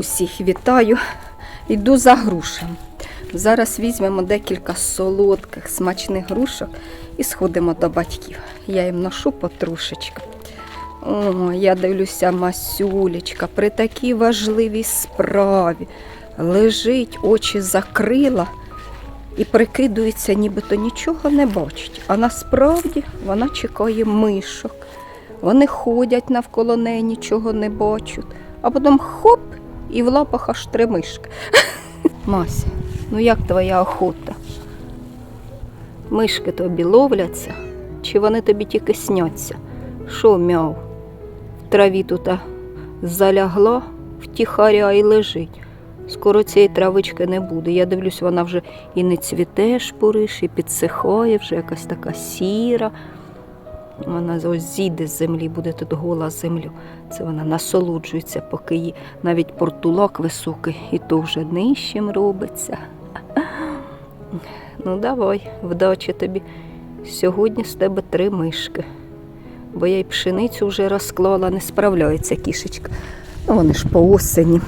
Усіх вітаю. Йду за грушами. Зараз візьмемо декілька солодких, смачних грушок і сходимо до батьків. Я їм ношу потрошечки. О, я дивлюся, Масюлечка, при такій важливій справі. Лежить, очі закрила і прикидується, нібито нічого не бачить. А насправді вона чекає мишок. Вони ходять навколо неї, нічого не бачать. А потім хоп, і в лапах аж три мишки. Мася, ну як твоя охота? Мишки тобі ловляться, чи вони тобі тільки сняться? Що мяв? В траві тут залягла, втіхаря і лежить. Скоро цієї травички не буде. Я дивлюсь, вона вже і не цвіте шпуриш, і підсихає, вже якась така сіра. Вона ось зійде з землі, буде тут гола землю. Це вона насолоджується, поки її навіть портулак високий, і то вже нижчим робиться. Ну, давай, вдачі тобі. Сьогодні з тебе три мишки. Бо я й пшеницю вже розклала, не справляється кішечка. Ну, вони ж по осені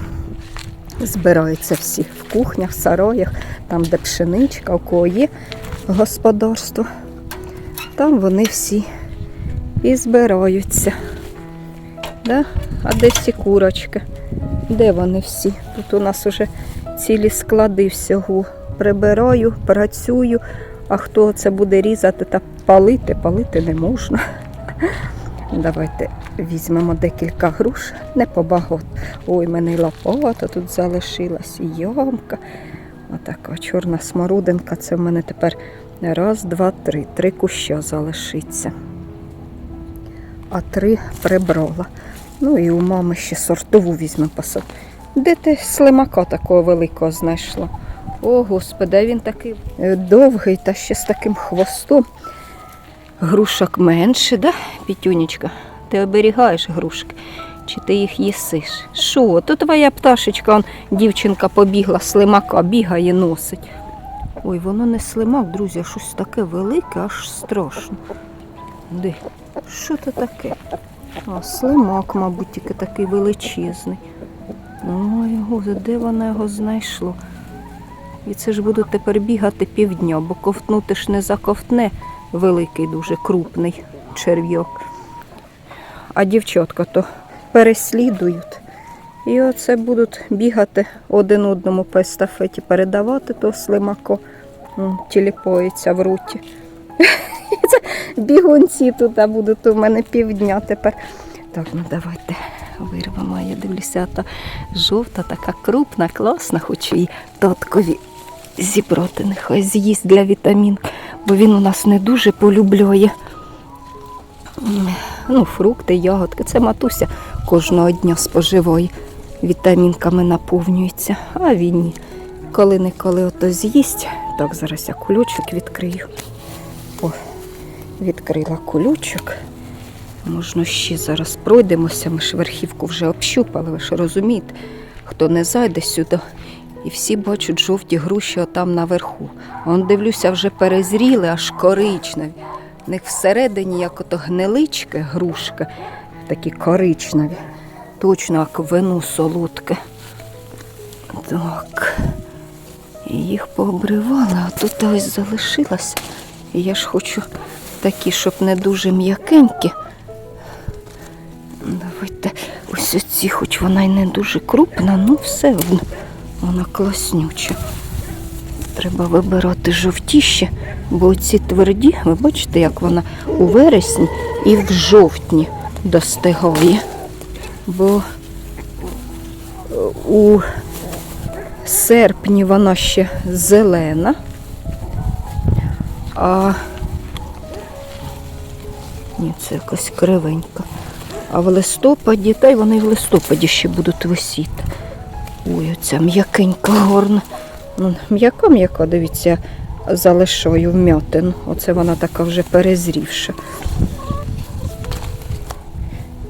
збираються всі в кухнях, сараях, там, де пшеничка, у кого є господарство. Там вони всі і збираються. Да? А де всі курочки? Де вони всі? Тут у нас вже цілі склади всього. Прибираю, працюю, а хто це буде різати та палити, палити не можна. Давайте візьмемо декілька груш, не побагато. Ой, мене лопата тут залишилась, і ямка. Отака чорна смородинка. Це в мене тепер раз, два, три. Три куща залишиться. А три прибрала. Ну і у мами ще сортову візьму посад. Де ти слимака такого великого знайшла? О, господи, він такий е, довгий та ще з таким хвостом. Грушок менше, да, Пітюнечка? Ти оберігаєш грушки? Чи ти їх їсиш? Що? То твоя пташечка, он, дівчинка побігла, слимака бігає, носить. Ой, воно не слимак, друзі, а щось таке велике, аж страшно. Де? Що це таке? А, слимак, мабуть, тільки такий величезний. Ой, Господи, де вона його знайшла? І це ж будуть тепер бігати півдня, бо ковтнути ж не заковтне великий, дуже крупний черв'як. А дівчатка то переслідують. І оце будуть бігати один одному по естафеті, передавати то слимако, М, тіліпається в руті. Бігунці тут а будуть у мене півдня тепер. Так, ну давайте вирвемо. Я дивлюся, та жовта, така крупна, класна, хочу її таткові зібрати, нехай з'їсть для вітамін, бо він у нас не дуже полюбляє. М, Ну, фрукти, ягодки. Це матуся кожного дня споживає. Вітамінками наповнюється, а він. Коли-неколи ото з'їсть. Так, зараз я кулючок відкрию. Відкрила кулючок. Можна ще зараз пройдемося. Ми ж верхівку вже общупали, ви ж розумієте, хто не зайде сюди. І всі бачать жовті груші отам наверху. Он дивлюся, вже перезріли, аж коричневі. В них всередині як ото гнилички, грушки, такі коричневі. Точно як вино солодке. Так. І їх пообривали, а тут ось залишилось. І я ж хочу такі, щоб не дуже м'якенькі. Давайте ось оці, хоч вона й не дуже крупна, ну все одно вона класнюча. Треба вибирати жовтіші, бо ці тверді, ви бачите, як вона у вересні і в жовтні достигає. Бо е, у серпні вона ще зелена, а ні, це якась кривенька. А в листопаді, та й вони в листопаді ще будуть висіти. Ой, оця м'якенька горна. Ну, М'яка, м'яка, дивіться, залишаю вмятину. Оце вона така вже перезрівша.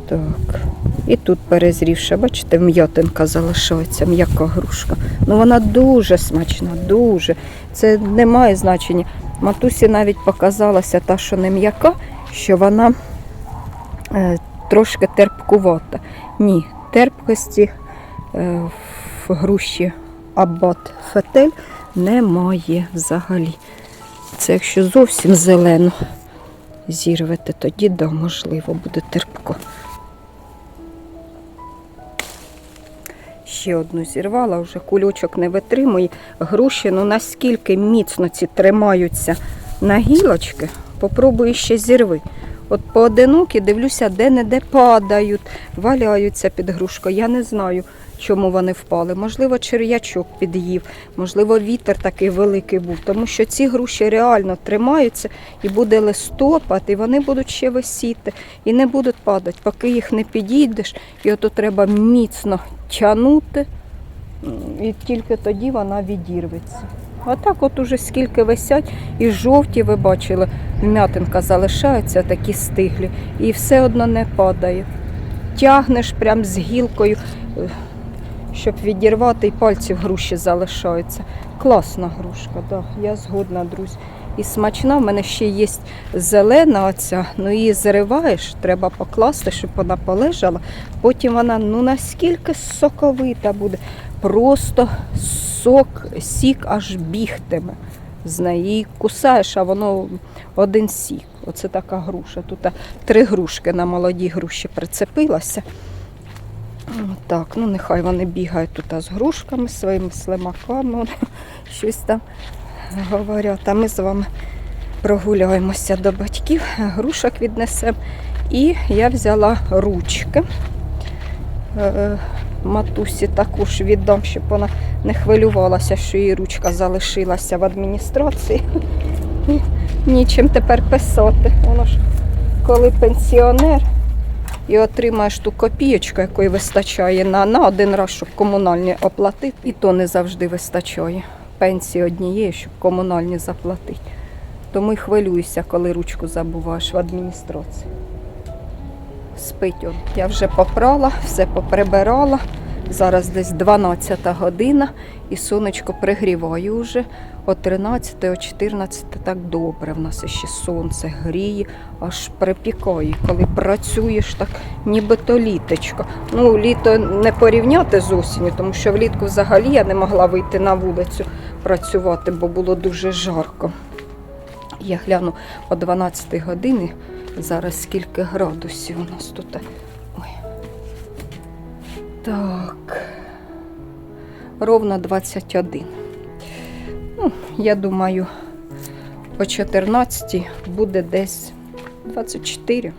Так. І тут перезрівша, бачите, м'ятинка залишається, м'яка грушка. Ну вона дуже смачна, дуже. Це не має значення. Матусі навіть показалася та, що не м'яка, що вона е, трошки терпкувата. Ні, терпкості е, в груші абат фетель немає взагалі. Це якщо зовсім зелено зірвете, тоді да, можливо, буде терпко. Ще одну зірвала, вже кульочок не витримує. Груші, ну наскільки міцно ці тримаються на гілочки, попробую ще зірви. От поодинокі дивлюся, де-не-де падають, валяються під грушкою. Я не знаю, чому вони впали. Можливо, черв'ячок під'їв, можливо, вітер такий великий був, тому що ці груші реально тримаються і буде листопад, і вони будуть ще висіти і не будуть падати, поки їх не підійдеш, і ото треба міцно тягнути, і тільки тоді вона відірветься. А так от уже скільки висять, і жовті, ви бачили, вм'ятинка залишається, такі стиглі, і все одно не падає. Тягнеш прям з гілкою, е, щоб відірвати, і пальці в груші залишаються. Класна грушка, да, я згодна, друзі. І смачна, в мене ще є зелена оця, ну її зриваєш, треба покласти, щоб вона полежала. Потім вона ну наскільки соковита буде. Просто сок, сік аж бігтиме з неї. Кусаєш, а воно один сік. Оце така груша. Тут три грушки на молодій груші прицепилася. Так, ну нехай вони бігають тут з грушками, своїми слимаками, вони щось там говорять. А ми з вами прогуляємося до батьків, грушок віднесемо. І я взяла ручки. Матусі також віддам, щоб вона не хвилювалася, що її ручка залишилася в адміністрації. Нічим тепер писати. Воно ж коли пенсіонер і отримаєш ту копієчку, якої вистачає на, на один раз, щоб комунальні оплатити, і то не завжди вистачає. Пенсії однієї, щоб комунальні заплатити. Тому й хвилююся, коли ручку забуваєш в адміністрації. Спить. Я вже попрала, все поприбирала. Зараз десь 12 година і сонечко пригріваю вже о 13, о 14 так добре. В нас ще сонце гріє, аж припікає. Коли працюєш, так нібито літочко. Ну, літо не порівняти з осінню, тому що влітку взагалі я не могла вийти на вулицю працювати, бо було дуже жарко. Я гляну о 12 годині. Зараз скільки градусів у нас тут. Ой. Так. Ровно 21. Ну, я думаю, по 14 буде десь 24.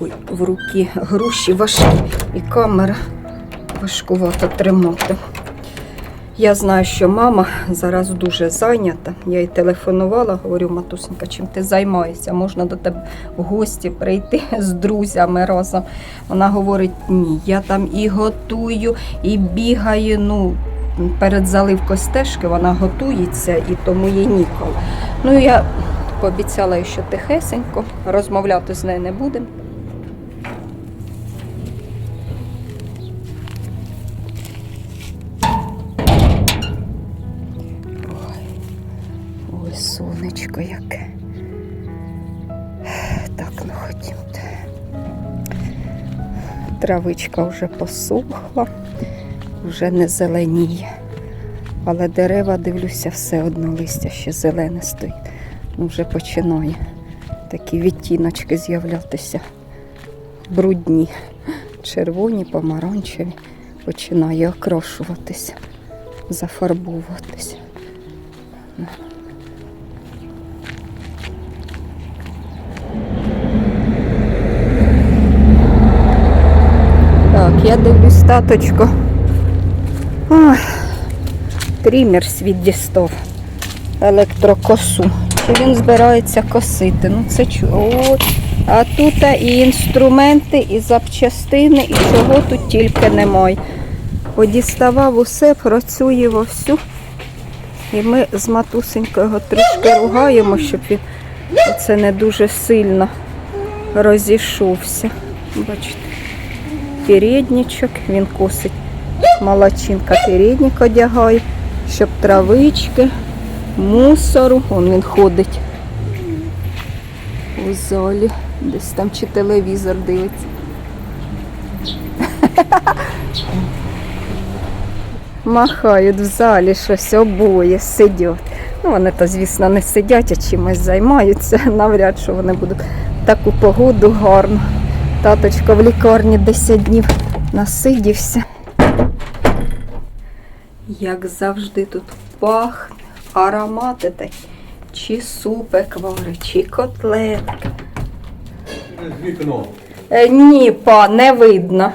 Ой, в руки груші важкі і камера важкувато тримати. Я знаю, що мама зараз дуже зайнята. Я їй телефонувала, говорю, матусенька, чим ти займаєшся? Можна до тебе в гості прийти з друзями разом. Вона говорить, ні, я там і готую, і бігаю. Ну, перед заливкою стежки вона готується і тому їй ніколи. Ну, я пообіцяла, що тихесенько, розмовляти з нею не будемо. Травичка вже посохла, вже не зеленіє. Але дерева, дивлюся, все одно листя ще зелене стоїть. Ну, вже починає такі відтіночки з'являтися. Брудні, червоні, помаранчеві. Починає окрашуватися, зафарбовуватися. Так, я дивлюсь таточко. Трімер світ дістав. Електрокосу. Чи він збирається косити? Ну це чого? А тут і інструменти, і запчастини, і чого тут тільки немає. Подіставав усе, працює вовсю. І ми з матусенькою його трішки ругаємо, щоб він це не дуже сильно розійшовся. Бачите передничок, він косить молочинка, передник одягає, щоб травички, мусору, он він ходить у залі, десь там чи телевізор дивиться. Махають в залі щось обоє сидять. Ну, вони то, звісно, не сидять, а чимось займаються. Навряд чи вони будуть таку погоду гарно. Таточко в лікарні 10 днів насидівся. Як завжди тут пахне, аромати такі. Чи супик варить, чи котлетки. Вікно. Е, ні, па, не видно.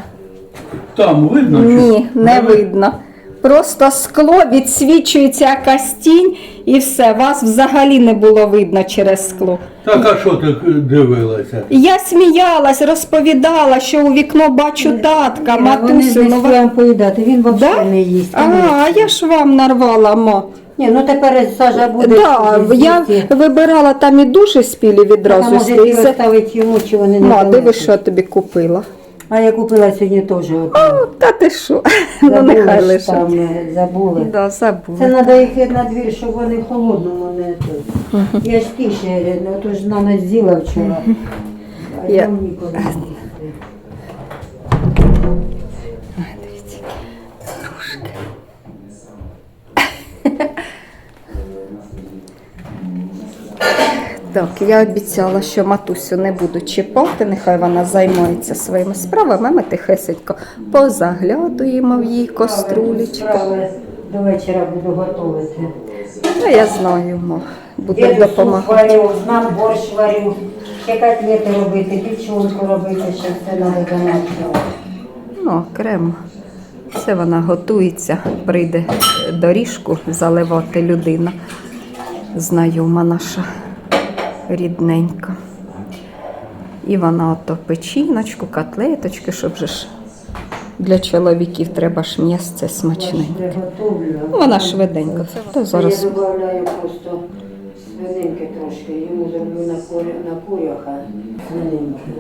Там видно? Ні, не видно. Просто скло відсвічується якась тінь і все. Вас взагалі не було видно через скло. Так, а що ти дивилася? Я сміялась, розповідала, що у вікно бачу татка, Вони матусю. не Ну, вам поїдати, він Да? не їсть. а, а я ж вам нарвала, мо. Ні, ну тепер Сажа буде. Да, я вибирала там і дуже спілі відразу. може з- ті з- оставить йому, чи вони не Ма, диви, що я тобі купила. А я купила сьогодні теж. одну. О, та ти що? Ну Забули нехай ж лише. там, е, забули. Да, Це забула. треба їх на двір, щоб вони в холодному не тут. Я ж тише, ну то ж на нас з'їла вчора. А Я- там ніколи не їсти. Так, я обіцяла, що матусю не буду чіпати, нехай вона займається своїми справами, а ми тихесенько позаглядуємо в її кострулечку. До вечора буду готувати. Ну, я знаю, мо, буду Діду суп допомагати. варю, нам борщ варю, ще котлети робити, печунку робити, ще все треба домашнього. Ну, окремо. Це вона готується, прийде доріжку заливати людина, знайома наша рідненька. І вона ото печіночку, котлеточки, щоб же ж для чоловіків треба ж м'ясце смачненьке. Готовлю. Ну, Вона швиденько. Та зараз Я додаю просто свининки трошки, йому зроблю на, куряха свининки.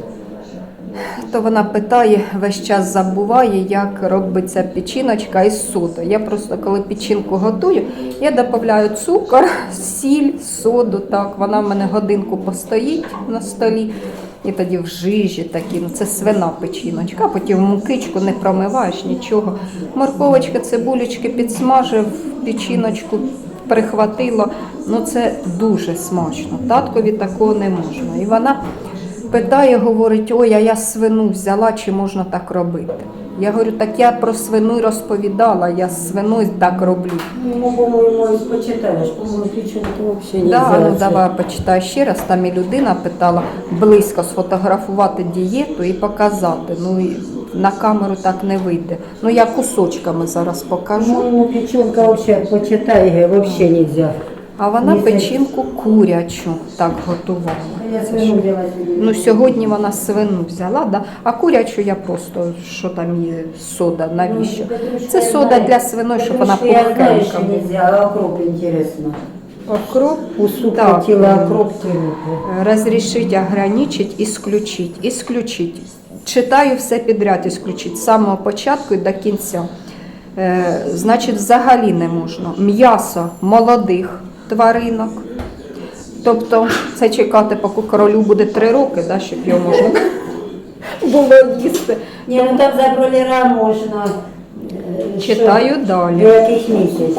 То вона питає, весь час забуває, як робиться печіночка із соду. Я просто коли печінку готую, я додаю цукор, сіль, соду. Так, вона в мене годинку постоїть на столі. І тоді в жижі такі, ну це свина печіночка, потім мукичку не промиваєш нічого. Морковочки, цибулечки підсмажив, печіночку прихватило. Ну це дуже смачно. Таткові такого не можна. І вона питає, говорить, ой, а я свину взяла, чи можна так робити? Я говорю, так я про свину розповідала, я з свиною так роблю. Ну, по-моєму, почитаєш, по-моєму, печенки взагалі не Да, ну давай почитай ще раз. Там і людина питала близько сфотографувати дієту і показати. Ну і на камеру так не вийде. Ну я кусочками зараз покажу. По-моєму, печенка взагалі, почитай, взагалі не взяв. А вона печінку курячу так готувала. Ну сьогодні вона свину взяла, да? а курячу я просто що там є сода, навіщо? Це сода для свиної, щоб вона що була. не взяла, окроп інтересно. Окроп У суп Так. хотіла окроп разрешить, ограничить, исключить, исключить. Читаю все підряд, исключить з самого початку і до кінця. Е, значить, взагалі не можна. М'ясо молодих тваринок. Тобто це чекати, поки королю буде три роки, да, щоб його можна було їсти. Ні, ну там за бролера можна. е, Читаю що- далі. До яких місяців?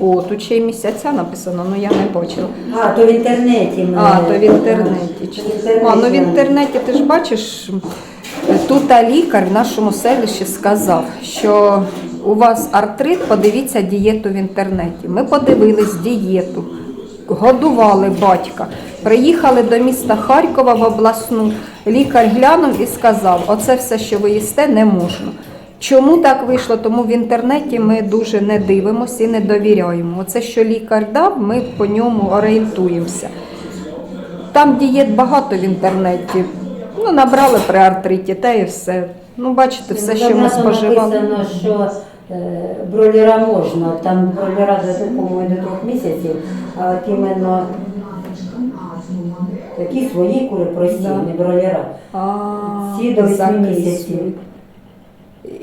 О, тут ще й місяця написано, але я не бачила. А, то в інтернеті. ми- А, то в інтернеті. В інтернеті А, ну в інтернеті ти ж бачиш, тут лікар в нашому селищі сказав, що у вас артрит, подивіться дієту в інтернеті. Ми подивились дієту, годували батька. Приїхали до міста Харкова в обласну. Лікар глянув і сказав: оце все, що ви їсте, не можна. Чому так вийшло? Тому в інтернеті ми дуже не дивимося і не довіряємо. Оце, що лікар дав, ми по ньому орієнтуємося. Там дієт багато в інтернеті. Ну, набрали при артриті, та і все. Ну, бачите, все, що ми споживали. написано, що бройлера можна, там бройлера до по-моєму, до двох місяців, а от іменно такі свої кури прості, не бройлера. Ці до восьми місяців.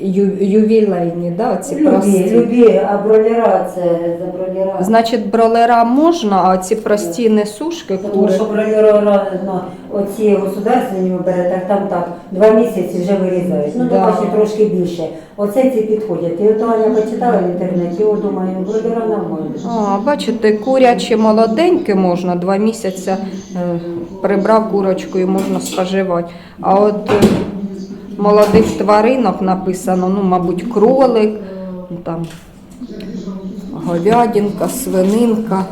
Ю, ювілейні, да, оці Любі, прості. любі, а бройлера це за бройлера. Значить, бролера можна, а ці прості несушки, Тому кури. що бройлера ну, оці государственні ви берете, там так, два місяці вже вирізають. Ну, Да. домашні трошки більше. Оце ці підходять. І от я почитала в інтернеті, о, думаю, бродера нормально. А, бачите, куряче молоденьке можна, два місяці е, прибрав курочку і можна споживати. А от е, молодих тваринок написано, ну, мабуть, кролик, там, говядинка, свининка.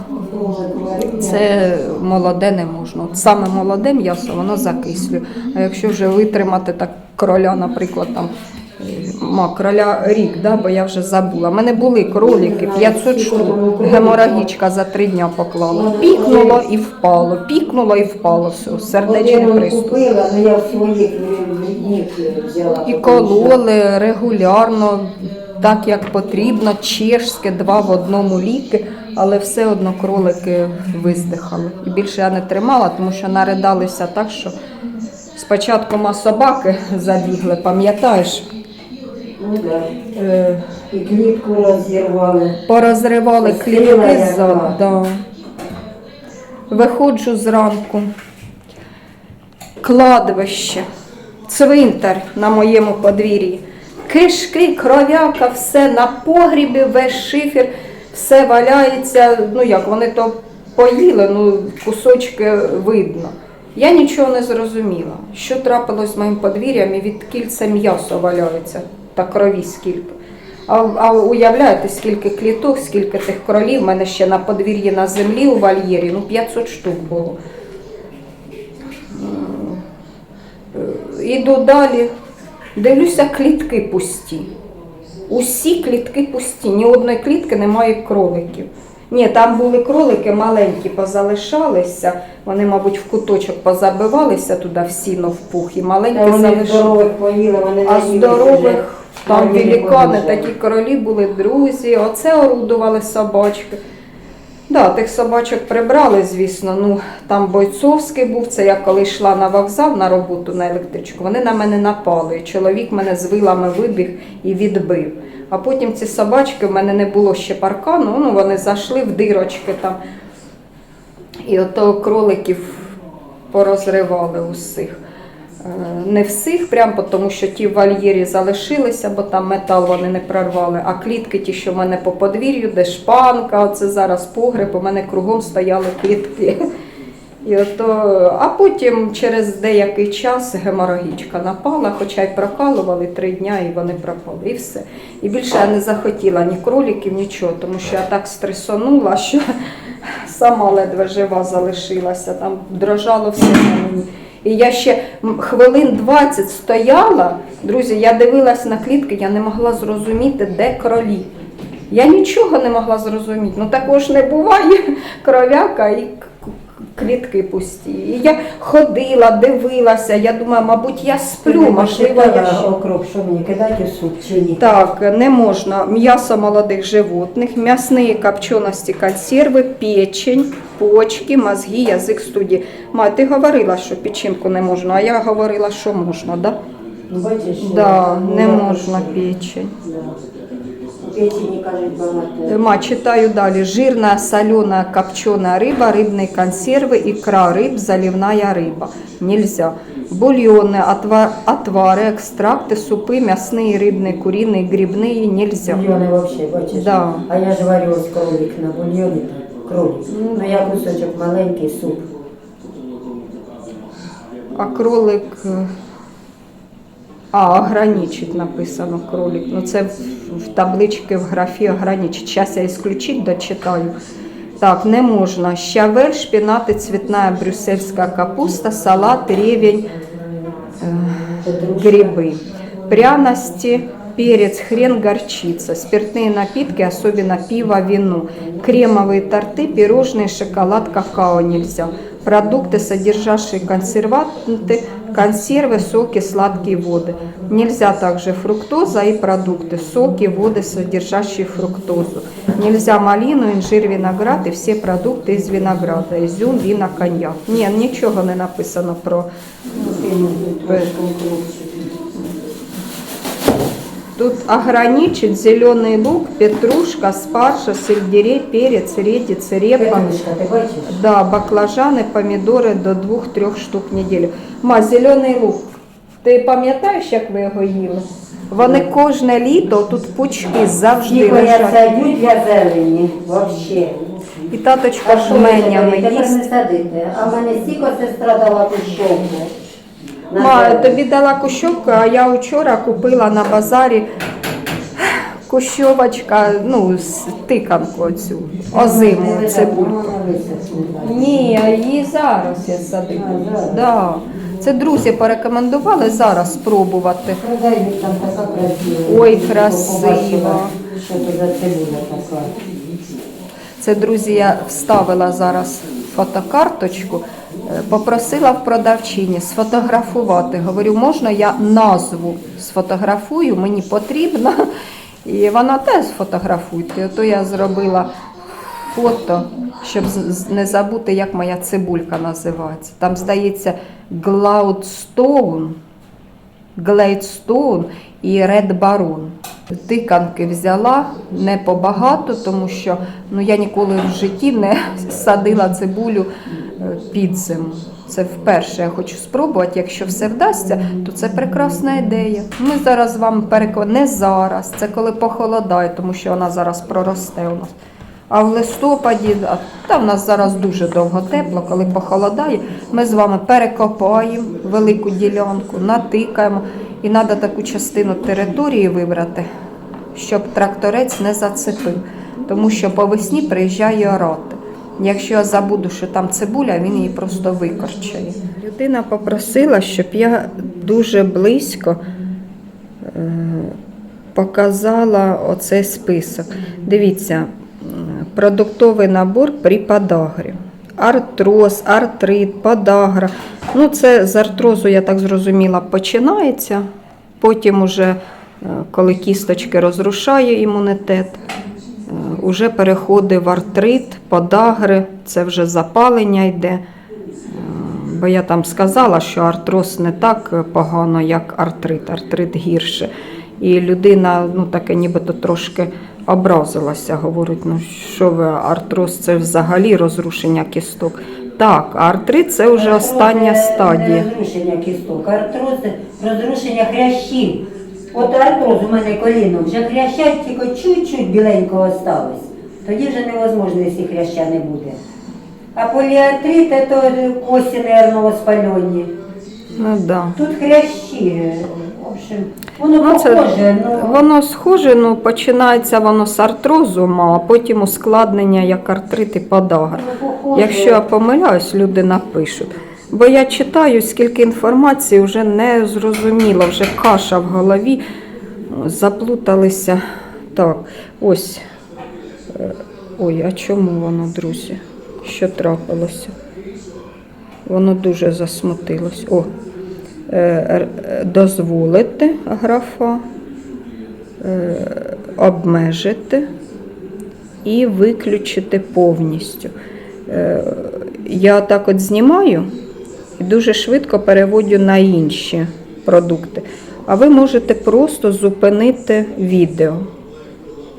Це молоде не можна. От саме молоде м'ясо, воно закислює. А якщо вже витримати так кроля, наприклад, там ма, кроля рік, да, бо я вже забула. У мене були кролики, 500 штук. Геморагічка за три дня поклала. Пікнуло і впало, пікнуло і впало. Все, сердечний приступ. взяла. І кололи регулярно, так як потрібно, чешське, два в одному ліки, але все одно кролики виздихали. І більше я не тримала, тому що наридалися так, що спочатку ма собаки забігли, пам'ятаєш, Ну, да. е, І клітку розірвали. порозривали клітки яка. ззаду. Да. Виходжу зранку. Кладовище, цвинтар на моєму подвір'ї. Кишки, кров'яка, все на погрібі, весь шифер, все валяється. Ну як, вони то поїли, ну кусочки видно. Я нічого не зрозуміла, що трапилось з моїм подвір'ям і від кільця м'ясо валяється та крові скільки. А, а уявляєте, скільки кліток, скільки тих кролів, У мене ще на подвір'ї на землі у вольєрі, ну 500 штук було. Іду далі, дивлюся, клітки пусті. Усі клітки пусті, ні одної клітки немає кроликів. Ні, там були кролики маленькі, позалишалися. Вони, мабуть, в куточок позабивалися туди в сіно в пух і маленькі здорових поїли, вони А здорових вже. там великани, такі королі були друзі, оце орудували собачки. Да, тих собачок прибрали, звісно. Ну там бойцовський був. Це я коли йшла на вокзал на роботу на електричку. Вони на мене напали. Чоловік мене з вилами вибіг і відбив. А потім ці собачки в мене не було ще паркану. Ну вони зайшли в дирочки там. І ото кроликів порозривали усіх. Е, Не всіх, прям тому що ті в вольєрі залишилися, бо там метал вони не прорвали. А клітки, ті, що в мене по подвір'ю, де шпанка, оце зараз погреб, у мене кругом стояли клітки. І ото, а потім через деякий час геморагічка напала, хоча й прокалували три дня, і вони пропали. І все. І більше я не захотіла ні кроліків, нічого, тому що я так стресонула, що сама ледве жива залишилася, там дрожало все на мені. І я ще хвилин 20 стояла, друзі, я дивилась на клітки, я не могла зрозуміти, де кролі. Я нічого не могла зрозуміти. Ну також не буває кров'яка і клітки пусті. І я ходила, дивилася, я думаю, мабуть, я сплю, можливо, я ще. окроп, що мені кидати у суп чи ні? Так, не можна. М'ясо молодих животних, м'ясні копченості, консерви, печень, почки, мозги, язик студії. Ма, ти говорила, що печінку не можна, а я говорила, що можна, да? Ну, Бачиш, Да, ну, не можна печень. Да. Печені, кажуть, багато. Ма, читаю далі. Жирная, соленая, копченая рыба, рыбные консервы, икра рыб, заливная рыба. Нельзя. Бульоны, отва- отвары, экстракты, супы, мясные, рыбные, куриные, грибные нельзя. Бульйони взагалі, бачиш? Да. А я ж варю ось кролик на бульйоні, так, кролик. Ну, я кусочок маленький суп. А кролик. е, А, ограничить написано кролик. Ну це в, в табличці в графі ограничить. Зараз я исключить, дочитаю. Так, не можна. Щавель, шпінати, цвітна брюссельська капуста, салат, ревень, Петрушка. грибы. Пряности, перец, хрен, горчица. Спиртные напитки, особенно пиво, вино. Кремовые торты, пирожные, шоколад, какао нельзя. Продукты, содержащие консерванты, консервы, соки, сладкие воды. Нельзя также фруктоза и продукты, соки, воды, содержащие фруктозу. Нельзя малину, инжир, виноград и все продукты из винограда, изюм, вина, коньяк. Ні, нічого не написано про Кинув трошки укропчик. Тут ограничить зеленый лук, петрушка, спаржа, сельдерей, перец, редис, репа. Да, баклажани, помідори до 2-3 штук в неділю. Ма, зелений лук. Ти пам'ятаєш, як ви його їли? Вони кожне літо тут пучки завжди Тільки я лежать. садю для зелені, вообще. І таточка А що ви жменями тепер не садите? А в мене стільки сестра дала кущовку. Ма, тобі дала кущовку, а я вчора купила на базарі кущовочка, ну, з тиканку оцю, озиму цибульку. Ні, а її зараз я садила. Да. Це друзі порекомендували зараз спробувати. Продають там така красива. Ой, Я красива. побачила, Що то за цибуля така. Це, друзі, я вставила зараз фотокарточку, попросила в продавчині сфотографувати. Говорю, можна я назву сфотографую, мені потрібно. І вона теж сфотографуйте. То я зробила фото, щоб не забути, як моя цибулька називається. Там, здається, Glaudstone, Глейдстоун і Ред Барон. Тиканки взяла не побагато, тому що ну, я ніколи в житті не садила цибулю е, під зиму. Це вперше я хочу спробувати. Якщо все вдасться, то це прекрасна ідея. Ми зараз вам переконаємо, не зараз, це коли похолодає, тому що вона зараз проросте у нас. А в листопаді, та в нас зараз дуже довго тепло, коли похолодає, ми з вами перекопаємо велику ділянку, натикаємо. І треба таку частину території вибрати, щоб тракторець не зацепив. Тому що по весні приїжджає орати. Якщо я забуду, що там цибуля, він її просто викорчує. Людина попросила, щоб я дуже близько е, показала оцей список. Дивіться, продуктовий набор при подагрі. Артроз, артрит, подагра. Ну, це з артрозу, я так зрозуміла, починається. Потім, уже, е, коли кісточки розрушає імунітет, уже переходить в артрит, подагри, це вже запалення йде. Е, Бо я там сказала, що артроз не так погано, як артрит, артрит гірше. І людина ну, таке нібито трошки образилася. Говорить, ну що ви, артроз це взагалі розрушення кісток. Так, артрит це вже остання стадія. Розрушення кісток, артроз це розрушення хрящів. От артроз у мене коліно, вже хряща тільки чуть-чуть біленького осталось. Тоді вже невозможно, якщо хряща не буде. А поліартрит це кості нервного спальоння. Ну, да. Тут хрящі. В общем, воно Ну, це, похоже, ну, воно схоже, ну, починається воно з артрозу, а потім ускладнення як артрит і подагра. ну. Якщо я помиляюсь, люди напишуть. Бо я читаю, скільки інформації вже не зрозуміло, вже каша в голові, заплуталися. Так, ось. Е, Ой, а чому воно, друзі? Що трапилося? Воно дуже засмутилось. О, е, е, дозволити графа, е, обмежити і виключити повністю. Е, Я так от знімаю і дуже швидко переводю на інші продукти. А ви можете просто зупинити відео.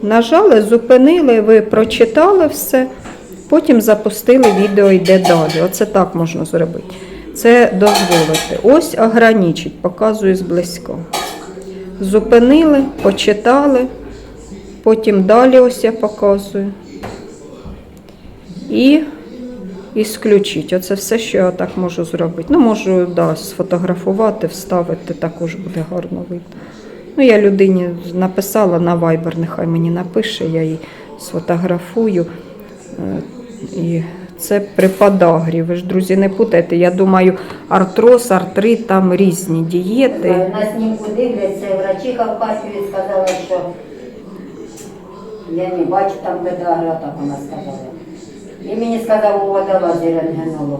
Нажали, зупинили, ви прочитали все, потім запустили відео йде далі. Оце так можна зробити. Це дозволити. Ось ограничить, показую зблизька. Зупинили, почитали, потім далі ось я показую. І ісключить. Оце все, що я так можу зробити. Ну, можу да, сфотографувати, вставити, також буде гарно видно. Ну, я людині написала на Viber, нехай мені напише, я її сфотографую. Е, І це при подагрі. Ви ж, друзі, не путайте. Я думаю, артроз, артрит, там різні дієти. На снімку дивляться, врачиха в хаті і сказала, що я не бачу там педагра, так вона сказала. І мені сказав у водолазі рентгенолог,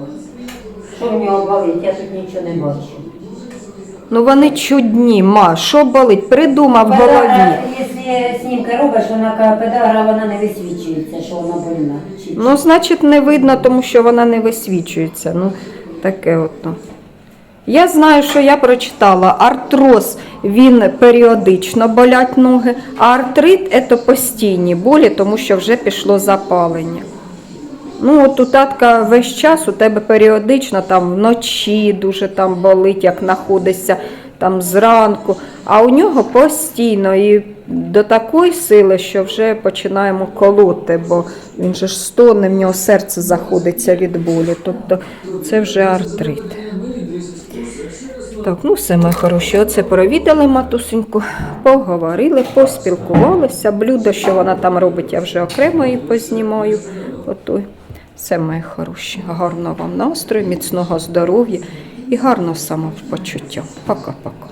що в нього болить, я тут нічого не бачу. Ну вони чудні, ма, що болить? Придумав в голові. Педагра, якщо знімки робиш, вона каже, педагра вона не висвічується, що вона больна. Чи- Ну, значить, не видно, тому що вона не висвічується. Ну, таке от. ну. Я знаю, що я прочитала, артроз він періодично болять ноги, а артрит це постійні болі, тому що вже пішло запалення. Ну, от у татка весь час у тебе періодично там вночі дуже там болить, як знаходишся там зранку, а у нього постійно і до такої сили, що вже починаємо колоти, бо він же ж стоне, в нього серце заходиться від болі. Тобто це вже артрит. Так, ну все, мої хороші, оце провідали матусеньку, поговорили, поспілкувалися. Блюдо, що вона там робить, я вже окремо її познімаю. Готуй. Все, моє хороші. Гарного вам настрою, міцного здоров'я і гарного самопочуття. Пока-пока.